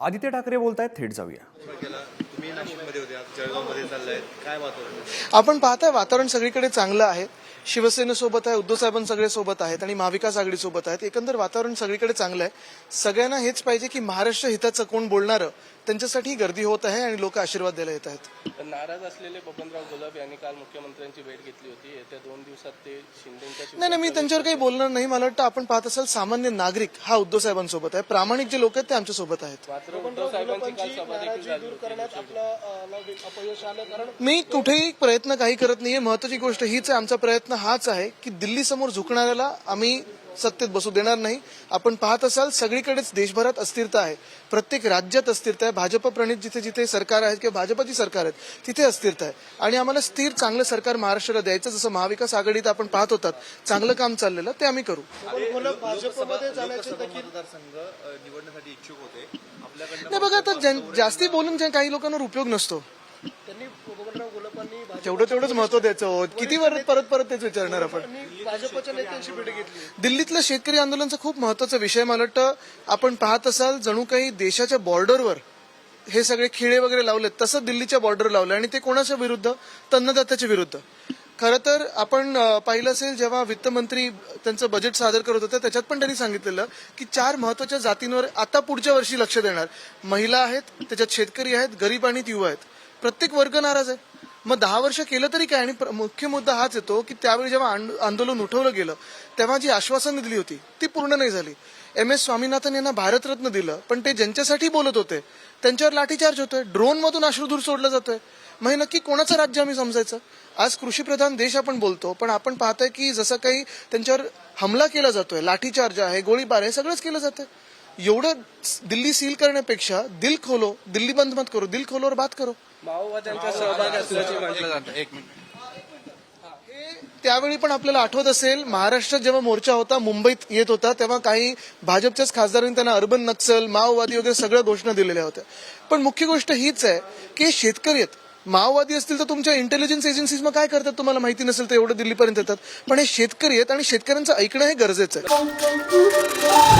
आदित्य ठाकरे बोलत आहेत थेट जाऊया. काय वातावरण आहे? आपण पाहताय वातावरण सगळीकडे चांगलं आहे. शिवसेनेसोबत आहे उद्धव साहेबां सगळे सोबत आहेत आणि महाविकास आघाडी सोबत आहेत. एकंदर वातावरण सगळीकडे चांगलं आहे. सगळ्यांना हेच पाहिजे की महाराष्ट्र हिताचं कोण बोलणारं त्यांच्यासाठी गर्दी होत आहे आणि लोक आशीर्वाद द्यायला येत आहेत. नाराज असलेले बबनराव गुलाब यांनी काल मुख्यमंत्र्यांची भेट घेतली होती. येत्या दोन दिवसात ते शिंदेच्या नाही नाही मी त्यांच्यावर काही बोलणार नाही. मला वाटतं आपण पाहत असाल सामान्य नागरिक हा उद्धव साहेबांसोबत आहे. प्रामाणिक जे लोक आहेत ते आमच्यासोबत आहेत. मात्र उद्धव साहेबांची मी कुठेही प्रयत्न काही करत नाहीये. महत्वाची गोष्ट हीच आहे आमचा प्रयत्न हाच आहे की दिल्ली समोर झुकणाऱ्याला आम्ही सत्तेत बसू देणार नाही. आपण पाहत असाल सगळीकडेच देशभरात अस्थिरता आहे. प्रत्येक राज्यात अस्थिरता आहे. भाजप प्रणित जिथे जिथे सरकार आहेत किंवा भाजपची सरकार आहेत तिथे अस्थिरता आहे. आणि आम्हाला स्थिर चांगलं सरकार महाराष्ट्राला द्यायचं जसं महाविकास आघाडीत आपण पाहत होतात चांगलं काम चाललेलं ते आम्ही करू. नाही बघा आता ज्यां- जास्ती बोलून ज्या काही लोकांवर उपयोग नसतो. जेवढं तेवढंच महत्त्व द्यायचं होत किती परत परत परत तेच विचारणार आपण? भाजपच्या नेत्यांशी भेट घेतली. दिल्लीतलं शेतकरी आंदोलनाचा खूप महत्त्वाचा विषय मला वाटतं आपण पाहत असाल जणू काही देशाच्या बॉर्डरवर हे सगळे खिळे वगैरे लावलेत तसं दिल्लीच्या बॉर्डर लावलं आणि ते कोणाच्या विरुद्ध? तन्नदात्याच्या विरुद्ध. खरं तर आपण पाहिलं असेल जेव्हा वित्तमंत्री त्यांचं बजेट सादर करत होते त्याच्यात पण त्यांनी सांगितलेलं की चार महत्त्वाच्या जातींवर आता पुढच्या वर्षी लक्ष देणार. महिला आहेत त्याच्यात शेतकरी आहेत गरीब आणि युवा आहेत. प्रत्येक वर्ग नाराज आहे. मग दहा वर्ष केलं तरी काय? आणि प्र- मुख्य मुद्दा हाच येतो की त्यावेळी जेव्हा आंदोलन उठवलं गेलं तेव्हा जी आश्वासनं दिली होती ती पूर्ण नाही झाली. एम एस स्वामीनाथन यांना भारतरत्न दिलं पण ते ज्यांच्यासाठी बोलत होते त्यांच्यावर लाठीचार्ज होतोय. ड्रोन मधून अश्रुधूर सोडलं जातोय. मग नक्की कोणाचं राज्य आम्ही समजायचं? आज कृषीप्रधान देश आपण बोलतो पण आपण पाहतोय की जसं काही त्यांच्यावर हमला केला जातोय लाठीचार्ज आहे गोळीबार आहे सगळंच केलं जातंय. एवढं दिल्ली सील करण्यापेक्षा दिल खोलो दिल्ली बंद मत करो दिल खोलो और बात करो. माओवाद्यांचा सहभाग असल्याचे म्हटलं जातं एक मिनिट. त्यावेळी पण आपल्याला आठवत असेल महाराष्ट्रात जेव्हा मोर्चा होता मुंबईत येत होता तेव्हा काही भाजपच्याच खासदारांनी त्यांना अर्बन नक्सल माओवादी वगैरे सगळ्या घोषणा दिलेल्या होत्या. पण मुख्य गोष्ट हीच आहे की हे शेतकरी आहेत. माओवादी असतील तर तुमच्या इंटेलिजन्स एजन्सीज मग काय करतात तुम्हाला माहिती नसेल तर एवढं दिल्लीपर्यंत येतात. पण हे शेतकरी आहेत आणि शेतकऱ्यांचं ऐकणं हे गरजेचं आहे.